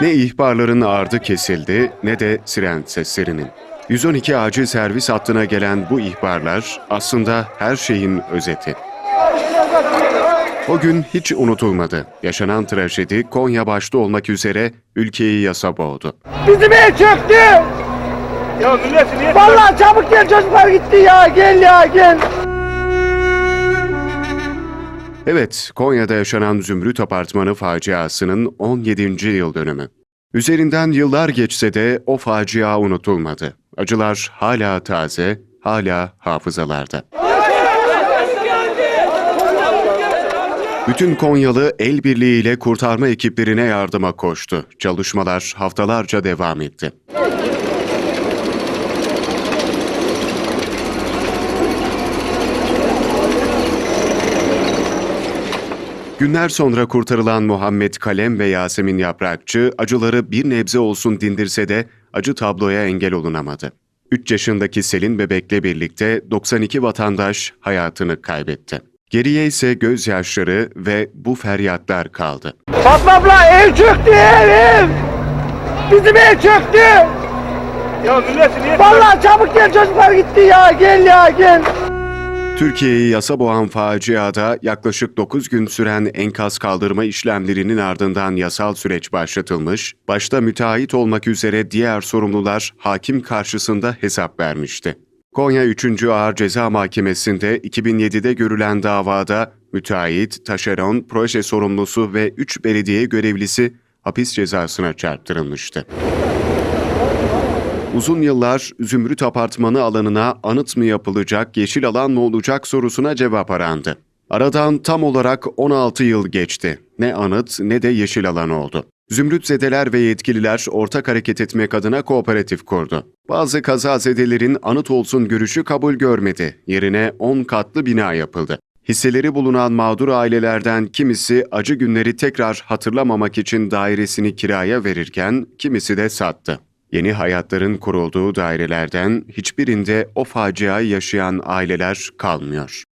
Ne ihbarların ardı kesildi ne de siren seslerinin. 112 acil servis hattına gelen bu ihbarlar aslında her şeyin özeti. O gün hiç unutulmadı. Yaşanan trajedi Konya başta olmak üzere ülkeyi yasa boğdu. Bizim ev çöktü. Ya milleti niye Vallahi çabuk gel çocuklar gitti ya. Gel ya gel. Evet, Konya'da yaşanan Zümrüt Apartmanı faciasının 17. yıl dönümü. Üzerinden yıllar geçse de o facia unutulmadı. Acılar hala taze, hala hafızalarda. Bütün Konyalı el birliğiyle kurtarma ekiplerine yardıma koştu. Çalışmalar haftalarca devam etti. Günler sonra kurtarılan Muhammed Kalem ve Yasemin Yaprakçı acıları bir nebze olsun dindirse de acı tabloya engel olunamadı. 3 yaşındaki Selin bebekle birlikte 92 vatandaş hayatını kaybetti. Geriye ise gözyaşları ve bu feryatlar kaldı. Fatma abla ev çöktü ev ev. Bizim ev çöktü. Ya milleti niye Vallahi çabuk gel çocuklar gitti ya. Gel ya gel. Türkiye'yi yasa boğan faciada yaklaşık 9 gün süren enkaz kaldırma işlemlerinin ardından yasal süreç başlatılmış, başta müteahhit olmak üzere diğer sorumlular hakim karşısında hesap vermişti. Konya 3. Ağır Ceza Mahkemesi'nde 2007'de görülen davada müteahhit, taşeron, proje sorumlusu ve 3 belediye görevlisi hapis cezasına çarptırılmıştı. Uzun yıllar Zümrüt Apartmanı alanına anıt mı yapılacak, yeşil alan mı olacak sorusuna cevap arandı. Aradan tam olarak 16 yıl geçti. Ne anıt ne de yeşil alan oldu. Zümrützedeler ve yetkililer ortak hareket etmek adına kooperatif kurdu. Bazı kazazedelerin anıt olsun görüşü kabul görmedi. Yerine 10 katlı bina yapıldı. Hisseleri bulunan mağdur ailelerden kimisi acı günleri tekrar hatırlamamak için dairesini kiraya verirken kimisi de sattı. Yeni hayatların kurulduğu dairelerden hiçbirinde o faciayı yaşayan aileler kalmıyor.